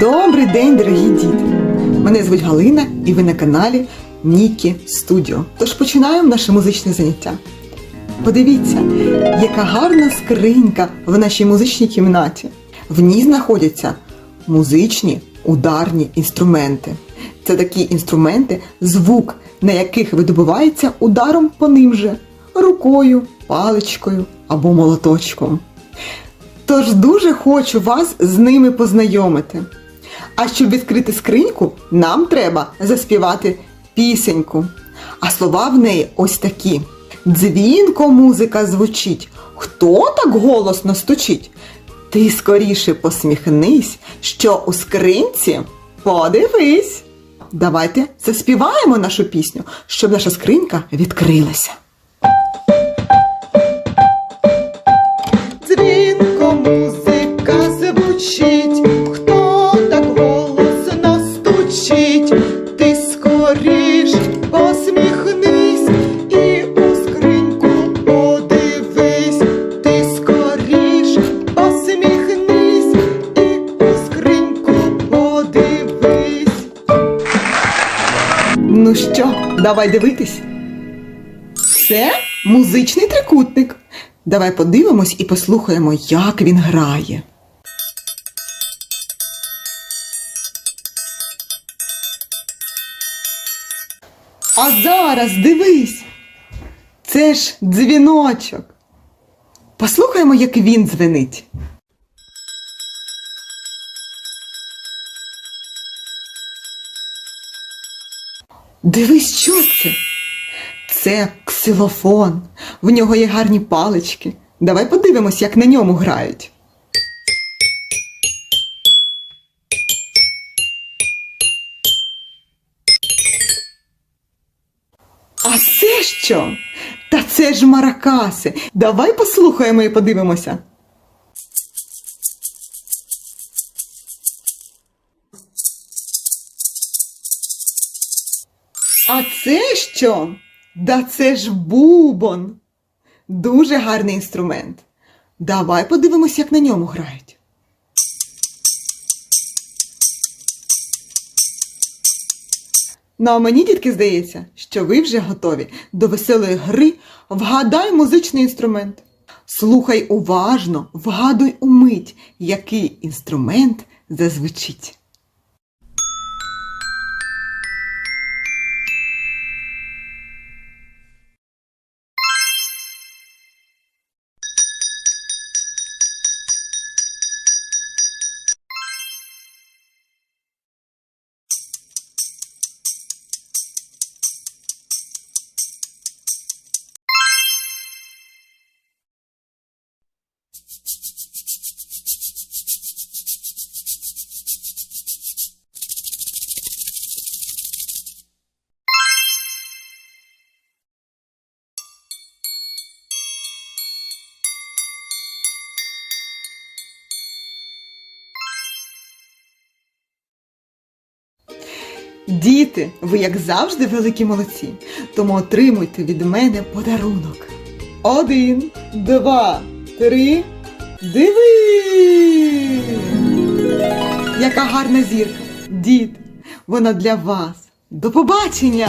Добрий день, дорогі діти! Мене звуть Галина і ви на каналі Нікі Студіо. Тож починаємо наше музичне заняття. Подивіться, яка гарна скринька в нашій музичній кімнаті. В ній знаходяться музичні ударні інструменти. Це такі інструменти, звук на яких видобувається ударом по ним же рукою, паличкою або молоточком. Тож дуже хочу вас з ними познайомити. А щоб відкрити скриньку, нам треба заспівати пісеньку. А слова в неї ось такі: Дзвінко музика звучить. Хто так голосно стучить? Ти скоріше посміхнись, що у скринці подивись. Давайте заспіваємо нашу пісню, щоб наша скринька відкрилася. Дзвінко музика звучить, посміхнись і у подивись, ти скоріш посміхнись і у подивись. Ну що, давай дивитись. Це музичний трикутник. Давай подивимось і послухаємо, як він грає. А зараз дивись. Це ж дзвіночок. Послухаємо, як він дзвенить. Дивись, що це? Це ксилофон. В нього є гарні палички. Давай подивимось, як на ньому грають. А це що? Та це ж маракаси. Давай послухаємо і подивимося. А це що? Да це ж бубон. Дуже гарний інструмент. Давай подивимось, як на ньому грають. Ну а мені, дітки, здається, що ви вже готові до веселої гри Вгадай музичний інструмент. Слухай уважно, вгадуй умить, який інструмент зазвучить. Діти, ви як завжди великі молодці, тому отримуйте від мене подарунок. Один, два, три. Диви! Яка гарна зірка! Дід! вона для вас. До побачення!